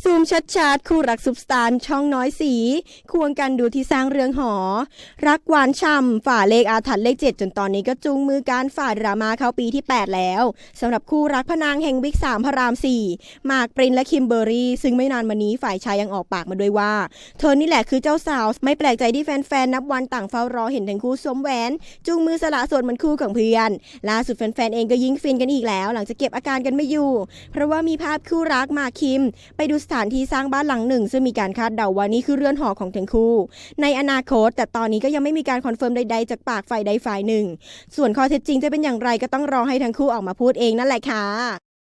ซูมชัดๆคู่รักซุปตาร์ช่องน้อยสี ควงกันดูที่สร้างเรืองหอ รักหวานช่ำฝ่าเลขอาถรรพ์เลข7จนตอนนี้ก็จูงมือการฝ่าดราม่าเข้าปีที่ 8 แล้วสำหรับคู่รักพนางแห่งวิก3พระราม4หมากปรินและคิมเบอร์รี่ ซึ่งไม่นานมานี้ฝ่ายชายยังออกปากมาด้วยว่า เธอนี่แหละคือเจ้าสาว ไม่แปลกใจที่แฟนๆนับวันต่างเฝ้ารอเห็นทั้งคู่สวมแหวน จูงมือสละโสดเหมือนคู่ของเพื่อนล่าสุดแฟนๆเองก็ยิ่งฟินกันอีกแล้ว หลังจากเก็บอาการกันไม่อยู่ เพราะว่ามีภาพคู่รักหมากคิม ไปดูสถานที่สร้างบ้านหลังหนึ่ง ซึ่งมีการคาดเดาว่านี่คือเรือนหอของทั้งคู่ ในอนาคต แต่ตอนนี้ก็ยังไม่มีการคอนเฟิร์มใดๆจากปากฝ่ายใดฝ่ายหนึ่ง ส่วนข้อเท็จจริงจะเป็นอย่างไรก็ต้องรอให้ทั้งคู่ออกมาพูดเองนั่นแหละค่ะ